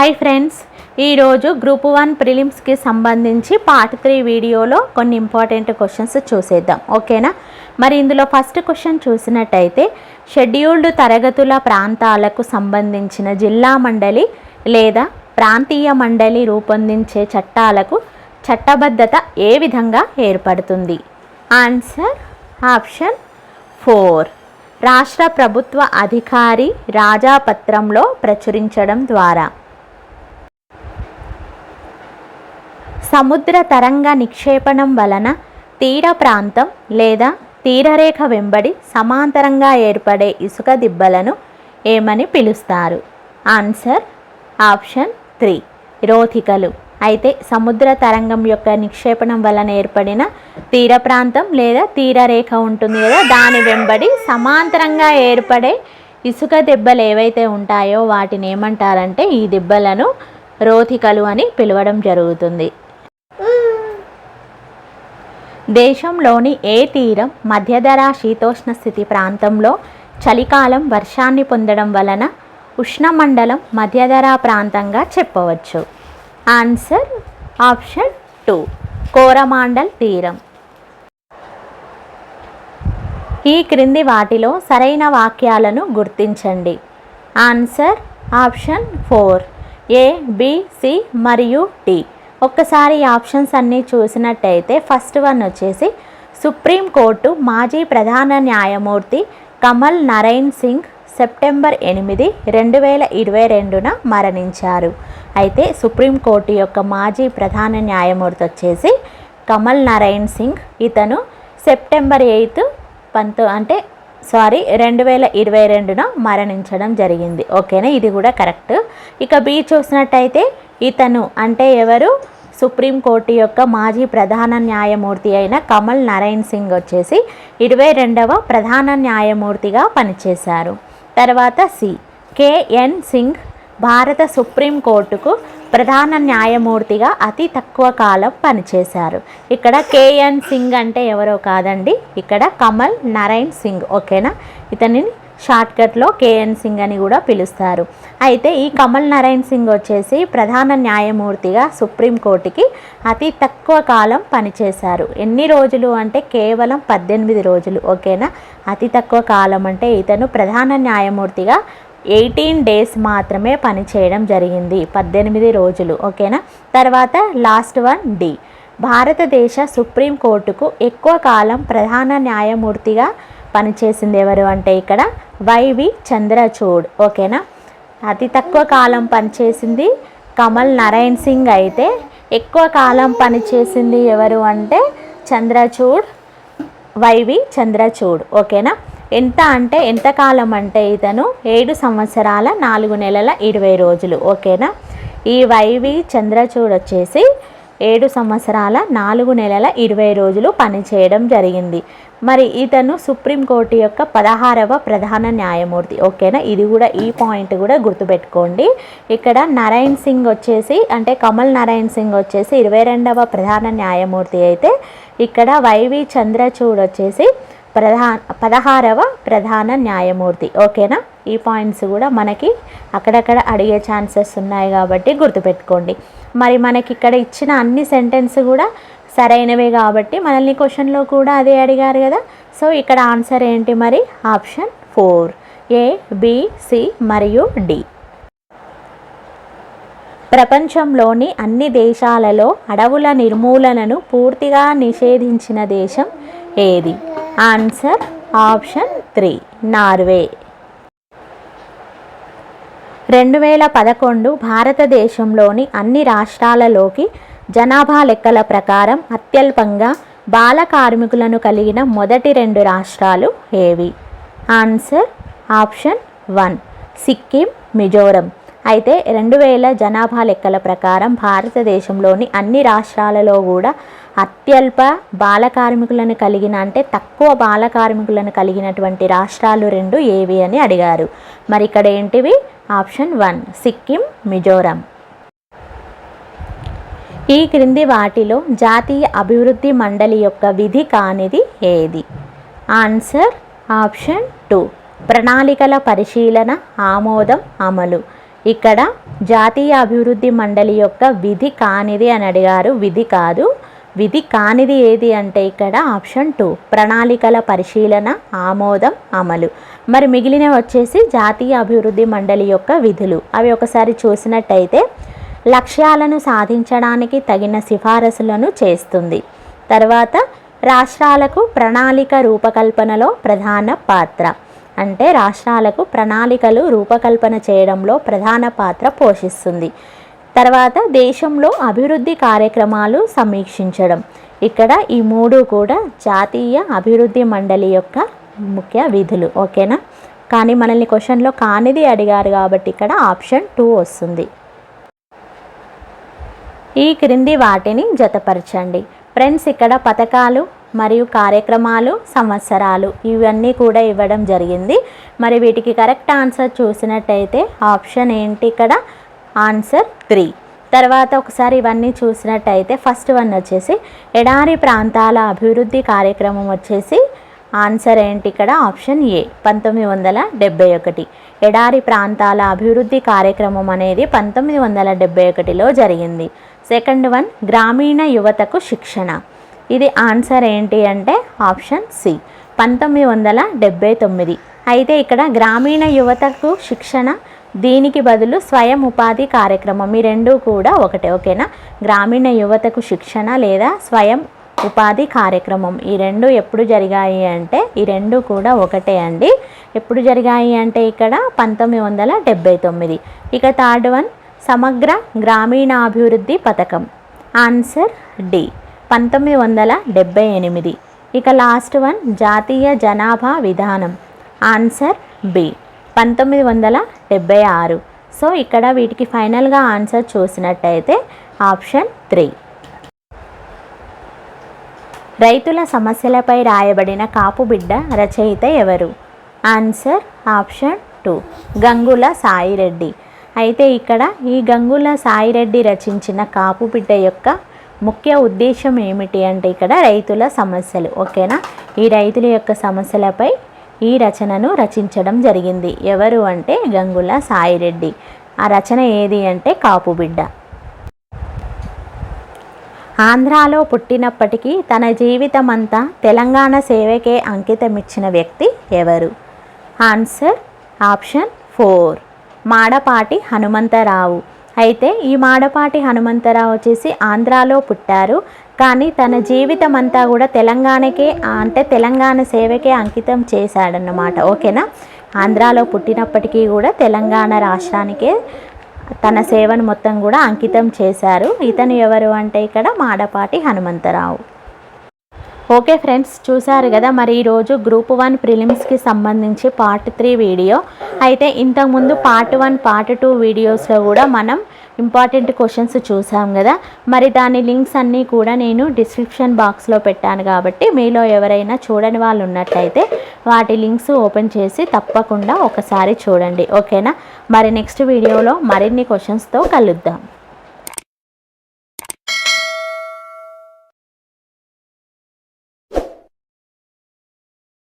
Hi friends ఈరోజు group one ప్రిలిమ్స్కి సంబంధించి పార్ట్ త్రీ వీడియోలో కొన్ని ఇంపార్టెంట్ క్వశ్చన్స్ చూసేద్దాం ఓకేనా? మరి ఇందులో ఫస్ట్ క్వశ్చన్ చూసినట్టయితే షెడ్యూల్డ్ తరగతుల ప్రాంతాలకు సంబంధించిన జిల్లా మండలి లేదా ప్రాంతీయ మండలి రూపొందించే చట్టాలకు చట్టబద్ధత ఏ విధంగా ఏర్పడుతుంది? Answer option four. రాష్ట్ర ప్రభుత్వ అధికారి రాజాపత్రంలో ప్రచురించడం ద్వారా. సముద్ర తరంగ నిక్షేపణం వలన తీర ప్రాంతం లేదా తీరరేఖ వెంబడి సమాంతరంగా ఏర్పడే ఇసుక దిబ్బలను ఏమని పిలుస్తారు? Answer option three. రోధికలు. అయితే సముద్ర తరంగం యొక్క నిక్షేపణం వలన ఏర్పడిన తీర ప్రాంతం లేదా తీరరేఖ ఉంటుంది కదా దాని వెంబడి సమాంతరంగా ఏర్పడే ఇసుక దెబ్బలు ఏవైతే ఉంటాయో వాటిని ఏమంటారంటే ఈ దెబ్బలను రోధికలు అని పిలవడం జరుగుతుంది. దేశంలోని ఏ తీరం మధ్యధరా శీతోష్ణ స్థితి ప్రాంతంలో చలికాలం వర్షాన్ని పొందడం వలన ఉష్ణమండలం మధ్యధరా ప్రాంతంగా చెప్పవచ్చు. ఆన్సర్ ఆప్షన్ టూ కోరమాండల్ తీరం. ఈ క్రింది వాటిలో సరైన వాక్యాలను గుర్తించండి. Answer option four A B C మరియు డి. ఒక్కసారి ఆప్షన్స్ అన్నీ చూసినట్టయితే ఫస్ట్ వన్ వచ్చేసి సుప్రీంకోర్టు మాజీ ప్రధాన న్యాయమూర్తి కమల్ నరైన్ సింగ్ సెప్టెంబర్ ఎనిమిది రెండు వేల ఇరవై రెండున మరణించారు. అయితే సుప్రీంకోర్టు యొక్క మాజీ ప్రధాన న్యాయమూర్తి వచ్చేసి కమల్ నారాయణ్ సింగ్. ఇతను సెప్టెంబర్ ఎయిత్ పంతో అంటే సారీ రెండు వేల ఇరవై రెండున మరణించడం జరిగింది. ఓకేనా? ఇది కూడా కరెక్ట్. ఇక బి చూసినట్టయితే ఇతను అంటే ఎవరు? సుప్రీంకోర్టు యొక్క మాజీ ప్రధాన న్యాయమూర్తి అయిన కమల్ నారాయణ్ సింగ్ వచ్చేసి ఇరవై రెండవ ప్రధాన న్యాయమూర్తిగా పనిచేశారు. తర్వాత సి కేఎన్ సింగ్ భారత సుప్రీంకోర్టుకు ప్రధాన న్యాయమూర్తిగా అతి తక్కువ కాలం పనిచేశారు. ఇక్కడ కేఎన్ సింగ్ అంటే ఎవరో కాదండి. ఇక్కడ కమల్ నారాయణ్ సింగ్ ఓకేనా? ఇతనిని షార్ట్కట్లో కేఎన్ సింగ్ అని కూడా పిలుస్తారు. అయితే ఈ కమల్ నారాయణ్ సింగ్ వచ్చేసి ప్రధాన న్యాయమూర్తిగా సుప్రీంకోర్టుకి అతి తక్కువ కాలం పనిచేశారు. ఎన్ని రోజులు అంటే కేవలం పద్దెనిమిది రోజులు ఓకేనా? అతి తక్కువ కాలం అంటే ఇతను ప్రధాన న్యాయమూర్తిగా ఎయిటీన్ డేస్ మాత్రమే పనిచేయడం జరిగింది. పద్దెనిమిది రోజులు. ఓకేనా? తర్వాత లాస్ట్ వన్ డి. భారతదేశ సుప్రీంకోర్టుకు ఎక్కువ కాలం ప్రధాన న్యాయమూర్తిగా పనిచేసింది ఎవరు అంటే ఇక్కడ వైవి చంద్రచూడ్. ఓకేనా? అతి తక్కువ కాలం పనిచేసింది కమల్ నారాయణ్ సింగ్ అయితే ఎక్కువ కాలం పనిచేసింది ఎవరు అంటే చంద్రచూడ్ వైవి చంద్రచూడ్. ఓకేనా? ఎంత అంటే ఎంతకాలం అంటే ఇతను ఏడు సంవత్సరాల నాలుగు నెలల ఇరవై రోజులు ఓకేనా? ఈ వైవి చంద్రచూడ్ వచ్చేసి ఏడు సంవత్సరాల నాలుగు నెలల ఇరవై రోజులు పనిచేయడం జరిగింది. మరి ఇతను సుప్రీంకోర్టు యొక్క పదహారవ ప్రధాన న్యాయమూర్తి ఓకేనా? ఇది కూడా ఈ పాయింట్ కూడా గుర్తుపెట్టుకోండి. ఇక్కడ నారాయణ్ సింగ్ వచ్చేసి అంటే కమల్ నారాయణ్ సింగ్ వచ్చేసి ఇరవై రెండవ ప్రధాన న్యాయమూర్తి అయితే ఇక్కడ వైవి చంద్రచూడ్ వచ్చేసి ప్రధాన పదహారవ ప్రధాన న్యాయమూర్తి. ఓకేనా? ఈ పాయింట్స్ కూడా మనకి అక్కడక్కడ అడిగే ఛాన్సెస్ ఉన్నాయి కాబట్టి గుర్తుపెట్టుకోండి. మరి మనకి ఇక్కడ ఇచ్చిన అన్ని సెంటెన్స్ కూడా సరైనవే కాబట్టి మనల్ని క్వశ్చన్లో కూడా అదే అడిగారు కదా. సో ఇక్కడ ఆన్సర్ ఏంటి మరి? Option four. A B C మరియు డి. ప్రపంచంలోని అన్ని దేశాలలో అడవుల నిర్మూలనను పూర్తిగా నిషేధించిన దేశం ఏది? ఆన్సర్ ఆప్షన్ త్రీ నార్వే రెండు వేల పదకొండు భారతదేశంలోని అన్ని రాష్ట్రాలలోకి జనాభా లెక్కల ప్రకారం అత్యల్పంగా బాల కార్మికులను కలిగిన మొదటి రెండు రాష్ట్రాలు ఏవి? Answer option one Sikkim Mizoram అయితే రెండు వేల జనాభా లెక్కల ప్రకారం భారతదేశంలోని అన్ని రాష్ట్రాలలో కూడా అత్యల్ప బాల కార్మికులను కలిగిన అంటే తక్కువ బాల కార్మికులను కలిగినటువంటి రాష్ట్రాలు రెండు ఏవి అని అడిగారు. మరి ఇక్కడ ఏంటివి? Option one Sikkim Mizoram. ఈ క్రింది వాటిలో జాతీయ అభివృద్ధి మండలి యొక్క విధి కానిది ఏది? ఆన్సర్ ఆప్షన్ టూ ప్రణాళికల పరిశీలన ఆమోదం అమలు. ఇక్కడ జాతీయ అభివృద్ధి మండలి యొక్క విధి కానిది అని అడిగారు. విధి కాదు. విధి కానిది ఏది అంటే ఇక్కడ ఆప్షన్ టూ ప్రణాళికల పరిశీలన ఆమోదం అమలు. మరి మిగిలిన వచ్చేసి జాతీయ అభివృద్ధి మండలి యొక్క విధులు. అవి ఒకసారి చూసినట్టయితే లక్ష్యాలను సాధించడానికి తగిన సిఫారసులను చేస్తుంది. తర్వాత రాష్ట్రాలకు ప్రణాళిక రూపకల్పనలో ప్రధాన పాత్ర. అంటే రాష్ట్రాలకు ప్రణాళికలు రూపకల్పన చేయడంలో ప్రధాన పాత్ర పోషిస్తుంది. తర్వాత దేశంలో అభివృద్ధి కార్యక్రమాలు సమీక్షించడం. ఇక్కడ ఈ మూడు కూడా జాతీయ అభివృద్ధి మండలి యొక్క ముఖ్య విధులు. ఓకేనా? కానీ మనల్ని క్వశ్చన్లో కానిది అడిగారు కాబట్టి ఇక్కడ ఆప్షన్ టూ వస్తుంది. ఈ క్రింది వాటిని జతపరచండి. ఫ్రెండ్స్ ఇక్కడ పథకాలు మరియు కార్యక్రమాలు సంవత్సరాలు ఇవన్నీ కూడా ఇవ్వడం జరిగింది. మరి వీటికి కరెక్ట్ ఆన్సర్ చూసినట్టయితే ఆప్షన్ ఏంటి ఇక్కడ? ఆన్సర్ త్రీ తర్వాత ఒకసారి ఇవన్నీ చూసినట్టయితే ఫస్ట్ వన్ వచ్చేసి ఎడారి ప్రాంతాల అభివృద్ధి కార్యక్రమం వచ్చేసి ఆన్సర్ ఏంటి ఇక్కడ? ఆప్షన్ ఏ పంతొమ్మిది వందల డెబ్బై ఒకటి. ఎడారి ప్రాంతాల అభివృద్ధి కార్యక్రమం అనేది పంతొమ్మిది వందల డెబ్బై ఒకటిలో జరిగింది. సెకండ్ వన్ గ్రామీణ యువతకు శిక్షణ. ఇది ఆన్సర్ ఏంటి అంటే ఆప్షన్ సి. పంతొమ్మిది వందల డెబ్బై తొమ్మిది. అయితే ఇక్కడ గ్రామీణ యువతకు శిక్షణ దీనికి బదులు స్వయం ఉపాధి కార్యక్రమం ఈ రెండు కూడా ఒకటే ఓకేనా? గ్రామీణ యువతకు శిక్షణ లేదా స్వయం ఉపాధి కార్యక్రమం ఈ రెండు ఎప్పుడు జరిగాయి అంటే ఈ రెండు కూడా ఒకటే అండి. ఎప్పుడు జరిగాయి అంటే ఇక్కడ పంతొమ్మిది వందల డెబ్బై తొమ్మిది. ఇక థర్డ్ వన్ సమగ్ర గ్రామీణాభివృద్ధి పథకం. Answer D. పంతొమ్మిది వందల డెబ్బై ఎనిమిది. ఇక లాస్ట్ వన్ జాతీయ జనాభా విధానం. Answer D. పంతొమ్మిది వందల డెబ్బై ఆరు. సో ఇక్కడ వీటికి ఫైనల్గా ఆన్సర్ చూసినట్టయితే ఆప్షన్ త్రీ. రైతుల సమస్యలపై రాయబడిన కాపు బిడ్డ రచయిత ఎవరు? Answer option two. Gangula Sai Reddy. అయితే ఇక్కడ ఈ గంగుల సాయిరెడ్డి రచించిన కాపు బిడ్డ యొక్క ముఖ్య ఉద్దేశం ఏమిటి అంటే ఇక్కడ రైతుల సమస్యలు ఓకేనా? ఈ రైతుల యొక్క సమస్యలపై ఈ రచనను రచించడం జరిగింది. ఎవరు అంటే గంగుల సాయిరెడ్డి. ఆ రచన ఏది అంటే కాపు బిడ్డ. ఆంధ్రాలో పుట్టినప్పటికీ తన జీవితం అంతా తెలంగాణ సేవకే అంకితమిచ్చిన వ్యక్తి ఎవరు? Answer option four. Madapati Hanumantha Rao. అయితే ఈ మాడపాటి హనుమంతరావు వచ్చేసి ఆంధ్రాలో పుట్టారు. కానీ తన జీవితం అంతా కూడా తెలంగాణకే అంటే తెలంగాణ సేవకే అంకితం చేశాడన్నమాట. ఓకేనా? ఆంధ్రాలో పుట్టినప్పటికీ కూడా తెలంగాణ రాష్ట్రానికే తన సేవను మొత్తం కూడా అంకితం చేశారు. ఇతను ఎవరు అంటే ఇక్కడ మాడపాటి హనుమంతరావు. ఓకే ఫ్రెండ్స్ చూశారు కదా మరి ఈరోజు గ్రూప్ వన్ ప్రిలిమ్స్కి సంబంధించి పార్ట్ త్రీ వీడియో. అయితే ఇంతకుముందు పార్ట్ వన్ పార్ట్ టూ వీడియోస్లో కూడా మనం ఇంపార్టెంట్ క్వశ్చన్స్ చూసాం కదా. మరి దాని లింక్స్ అన్నీ కూడా నేను డిస్క్రిప్షన్ బాక్స్లో పెట్టాను కాబట్టి మీలో ఎవరైనా చూడని వాళ్ళు ఉన్నట్లయితే వాటి లింక్స్ ఓపెన్ చేసి తప్పకుండా ఒకసారి చూడండి. ఓకేనా? మరి నెక్స్ట్ వీడియోలో మరిన్ని క్వశ్చన్స్తో కలుద్దాం.